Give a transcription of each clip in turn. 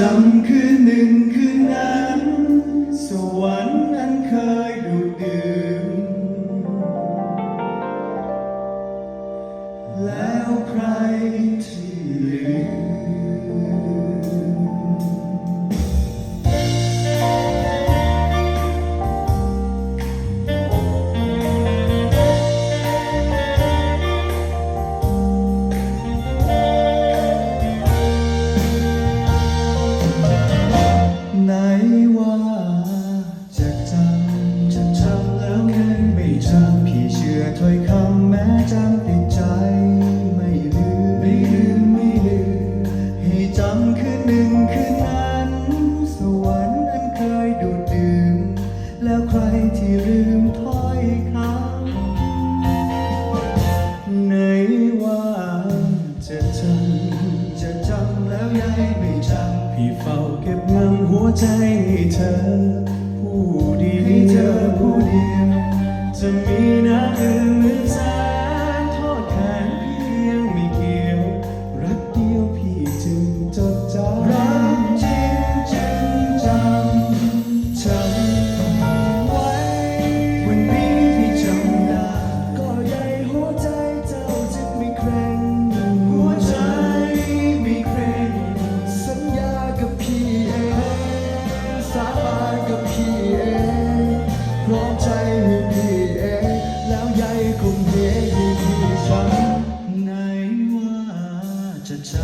จำคืนหนึ่งคืนนั้น สวรรค์นั้นเคยดูดดื่มแล้ว ใจให้เธอผู้เดียวให้เธอผู้เดียวจะมีนะ จ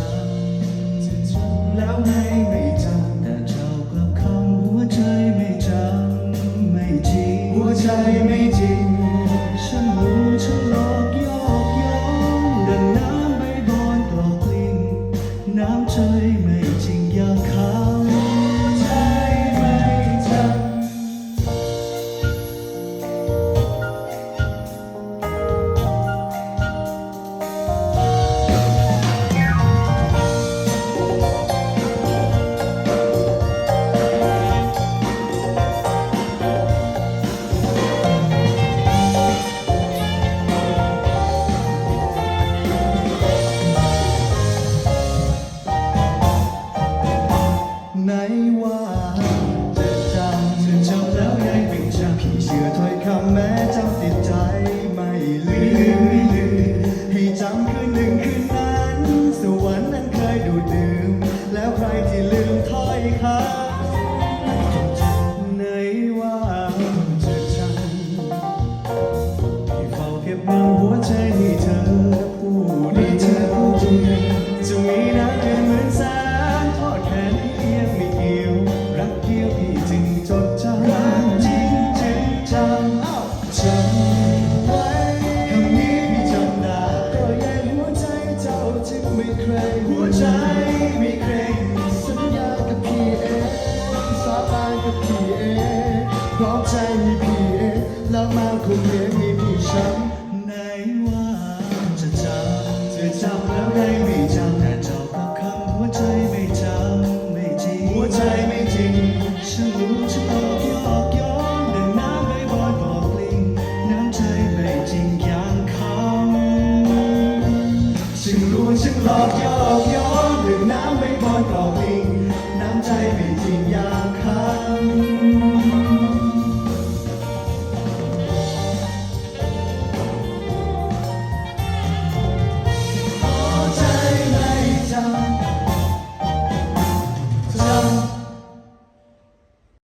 ำแล้วไงไม่จำแต่เจ้ากลับคำหัวใจไม่จำไม่จริงหัวใจไม่จริงฉันรู้ฉันหลอกยอกย้อนดังน้ำใบบอนกลอกกลิ้งน้ำใจไม่ ไหนว่าจะจำจะจำแล้วยังไม่จำพี่เชื่อถ้อยคำแม้จำติดใจไม่ลืมไม่ลืมให้จำคืนหนึ่งคืนนั้น สวรรค์นั้นเคยดูดดื่ม แล้วใครที่ลืมถ้อยคำไหนว่าจะจำพี่เฝ้าเก็บงำหัวใจ จะจำแล้วได้ไม่จำ